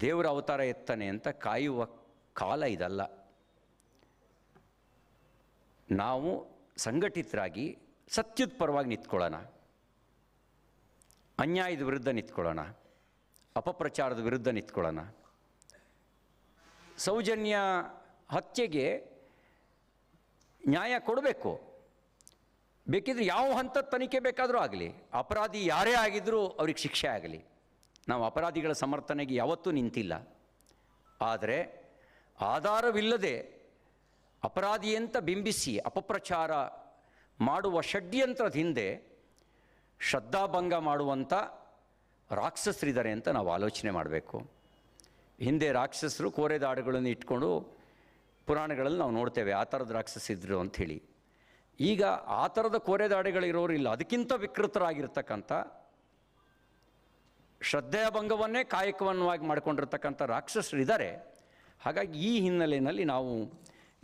ದೇವರ ಅವತಾರ ಎತ್ತಾನೆ ಅಂತ ಕಾಯುವ ಕಾಲ ಇದಲ್ಲ. ನಾವು ಸಂಘಟಿತರಾಗಿ ಸತ್ಯದ ಪರವಾಗಿ ನಿಂತ್ಕೊಳ್ಳೋಣ. ಅನ್ಯಾಯದ ವಿರುದ್ಧ ನಿಂತ್ಕೊಳ್ಳೋಣ. ಅಪಪ್ರಚಾರದ ವಿರುದ್ಧ ನಿಂತ್ಕೊಳ್ಳೋಣ. ಸೌಜನ್ಯ ಹತ್ಯೆಗೆ ನ್ಯಾಯ ಕೊಡಬೇಕು. ಬೇಕಿದ್ರೆ ಯಾವ ಹಂತದ ತನಿಖೆ ಬೇಕಾದರೂ ಆಗಲಿ. ಅಪರಾಧಿ ಯಾರೇ ಆಗಿದ್ದರೂ ಅವ್ರಿಗೆ ಶಿಕ್ಷೆ ಆಗಲಿ. ನಾವು ಅಪರಾಧಿಗಳ ಸಮರ್ಥನೆಗೆ ಯಾವತ್ತೂ ನಿಂತಿಲ್ಲ. ಆದರೆ ಆಧಾರವಿಲ್ಲದೆ ಅಪರಾಧಿ ಅಂತ ಬಿಂಬಿಸಿ ಅಪಪ್ರಚಾರ ಮಾಡುವ ಷಡ್ಯಂತ್ರದ ಹಿಂದೆ ಶ್ರದ್ಧಾಭಂಗ ಮಾಡುವಂಥ ರಾಕ್ಷಸರಿದ್ದಾರೆ ಅಂತ ನಾವು ಆಲೋಚನೆ ಮಾಡಬೇಕು. ಹಿಂದೆ ರಾಕ್ಷಸರು ಕೋರೆದಾಡುಗಳನ್ನು ಇಟ್ಕೊಂಡು ಪುರಾಣಗಳಲ್ಲಿ ನಾವು ನೋಡ್ತೇವೆ ಆ ಥರದ ರಾಕ್ಷಸಿದ್ರು ಅಂಥೇಳಿ ಈಗ ಆ ಥರದ ಕೋರೆದಾಡೆಗಳಿರೋರಿಲ್ಲ ಅದಕ್ಕಿಂತ ವಿಕೃತರಾಗಿರ್ತಕ್ಕಂಥ ಶ್ರದ್ಧೆಯ ಭಂಗವನ್ನೇ ಕಾಯಕವನ್ನಾಗಿ ಮಾಡಿಕೊಂಡಿರ್ತಕ್ಕಂಥ ರಾಕ್ಷಸರಿದ್ದಾರೆ. ಹಾಗಾಗಿ ಈ ಹಿನ್ನೆಲೆಯಲ್ಲಿ ನಾವು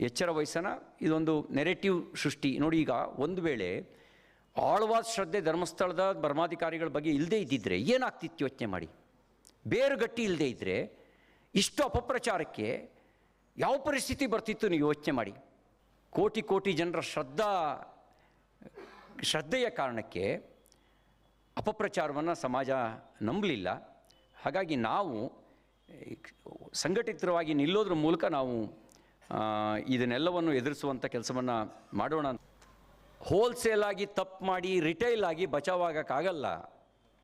ಎಚ್ಚರ ವಹಿಸೋಣ. ಇದೊಂದು ನೆರೆಟಿವ್ ಸೃಷ್ಟಿ. ನೋಡಿ ಈಗ ಒಂದು ವೇಳೆ ಆಳವಾದ ಶ್ರದ್ಧೆ ಧರ್ಮಸ್ಥಳದ ಧರ್ಮಾಧಿಕಾರಿಗಳ ಬಗ್ಗೆ ಇಲ್ಲದೇ ಇದ್ದಿದ್ದರೆ ಏನಾಗ್ತಿತ್ತು ಯೋಚನೆ ಮಾಡಿ? ಬೇರು ಗಟ್ಟಿ ಇಲ್ಲದೇ ಇದ್ದರೆ ಇಷ್ಟು ಅಪಪ್ರಚಾರಕ್ಕೆ ಯಾವ ಪರಿಸ್ಥಿತಿ ಬರ್ತಿತ್ತು ನೀವು ಯೋಚನೆ ಮಾಡಿ? ಕೋಟಿ ಕೋಟಿ ಜನರ ಶ್ರದ್ಧಾ, ಶ್ರದ್ಧೆಯ ಕಾರಣಕ್ಕೆ ಅಪಪ್ರಚಾರವನ್ನು ಸಮಾಜ ನಂಬಲಿಲ್ಲ. ಹಾಗಾಗಿ ನಾವು ಸಂಘಟಿತವಾಗಿ ನಿಲ್ಲೋದ್ರ ಮೂಲಕ ನಾವು ಇದನ್ನೆಲ್ಲವನ್ನು ಎದುರಿಸುವಂಥ ಕೆಲಸವನ್ನು ಮಾಡೋಣ. ಹೋಲ್ಸೇಲಾಗಿ ತಪ್ಪು ಮಾಡಿ ರಿಟೈಲ್ ಆಗಿ ಬಚಾವಾಗಕ್ಕಾಗಲ್ಲ.